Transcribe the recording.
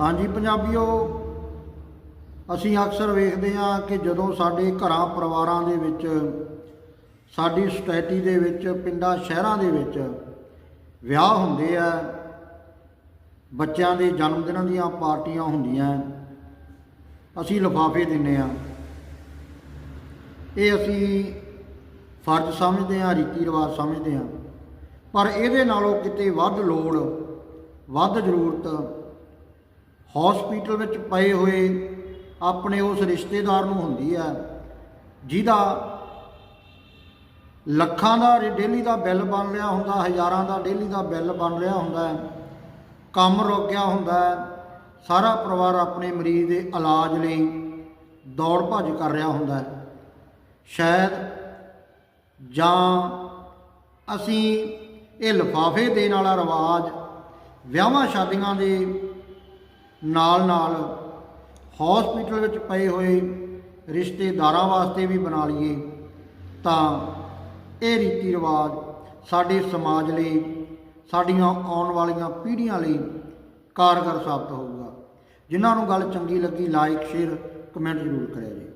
ਹਾਂਜੀ ਪੰਜਾਬੀਓ, ਅਸੀਂ ਅਕਸਰ ਵੇਖਦੇ ਹਾਂ ਕਿ ਜਦੋਂ ਸਾਡੇ ਘਰਾਂ ਪਰਿਵਾਰਾਂ ਦੇ ਵਿੱਚ, ਸਾਡੀ ਸੋਸਾਇਟੀ ਦੇ ਵਿੱਚ, ਪਿੰਡਾਂ ਸ਼ਹਿਰਾਂ ਦੇ ਵਿੱਚ ਵਿਆਹ ਹੁੰਦੇ ਆ, ਬੱਚਿਆਂ ਦੇ ਜਨਮ ਦਿਨਾਂ ਦੀਆਂ ਪਾਰਟੀਆਂ ਹੁੰਦੀਆਂ, ਅਸੀਂ ਲਿਫਾਫੇ ਦਿੰਨੇ ਆ ਇਹ ਅਸੀਂ ਫਰਜ਼ ਸਮਝਦੇ ਹਾਂ, ਰੀਤੀ ਰਿਵਾਜ ਸਮਝਦੇ ਹਾਂ। ਪਰ ਇਹਦੇ ਨਾਲੋਂ ਕਿਤੇ ਵੱਧ ਲੋੜ, ਵੱਧ ਜ਼ਰੂਰਤ ਹਸਪੀਟਲ ਵਿੱਚ ਪਏ ਹੋਏ ਆਪਣੇ ਉਸ ਰਿਸ਼ਤੇਦਾਰ ਨੂੰ ਹੁੰਦੀ ਹੈ ਜਿਹਦਾ ਲੱਖਾਂ ਦਾ ਡੇਲੀ ਦਾ ਬਿੱਲ ਬਣ ਰਿਹਾ ਹੁੰਦਾ, ਹਜ਼ਾਰਾਂ ਦਾ ਡੇਲੀ ਦਾ ਬਿੱਲ ਬਣ ਰਿਹਾ ਹੁੰਦਾ, ਕੰਮ ਰੁਕ ਗਿਆ ਹੁੰਦਾ, ਸਾਰਾ ਪਰਿਵਾਰ ਆਪਣੇ ਮਰੀਜ਼ ਦੇ ਇਲਾਜ ਲਈ ਦੌੜ ਭੱਜ ਕਰ ਰਿਹਾ ਹੁੰਦਾ। ਸ਼ਾਇਦ ਜਾਂ ਅਸੀਂ ਇਹ ਲਿਫਾਫੇ ਦੇਣ ਵਾਲਾ ਰਿਵਾਜ ਵਿਆਹਾਂ ਸ਼ਾਦੀਆਂ ਦੇ ਨਾਲ ਨਾਲ ਹਸਪੀਟਲ ਵਿੱਚ ਪਏ ਹੋਏ ਰਿਸ਼ਤੇਦਾਰਾਂ ਵਾਸਤੇ ਵੀ ਬਣਾ ਲਈਏ, ਤਾਂ ਇਹ ਰੀਤੀ ਰਿਵਾਜ ਸਾਡੇ ਸਮਾਜ ਲਈ, ਸਾਡੀਆਂ ਆਉਣ ਵਾਲੀਆਂ ਪੀੜ੍ਹੀਆਂ ਲਈ ਕਾਰਗਰ ਸਾਬਤ ਹੋਊਗਾ। ਜਿਨ੍ਹਾਂ ਨੂੰ ਗੱਲ ਚੰਗੀ ਲੱਗੀ ਲਾਈਕ ਸ਼ੇਅਰ ਕਮੈਂਟ ਜ਼ਰੂਰ ਕਰਿਆ ਜੀ।